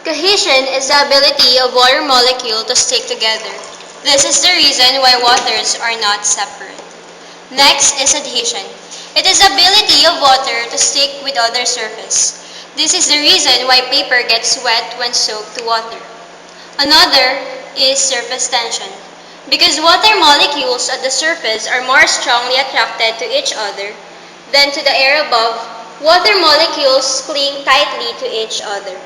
Cohesion is the ability of water molecule to stick together. This is the reason why waters are not separate. Next is adhesion. It is the ability of water to stick with other surface. This is the reason why paper gets wet when soaked to water. Another is surface tension. Because water molecules at the surface are more strongly attracted to each other than to the air above, water molecules cling tightly to each other.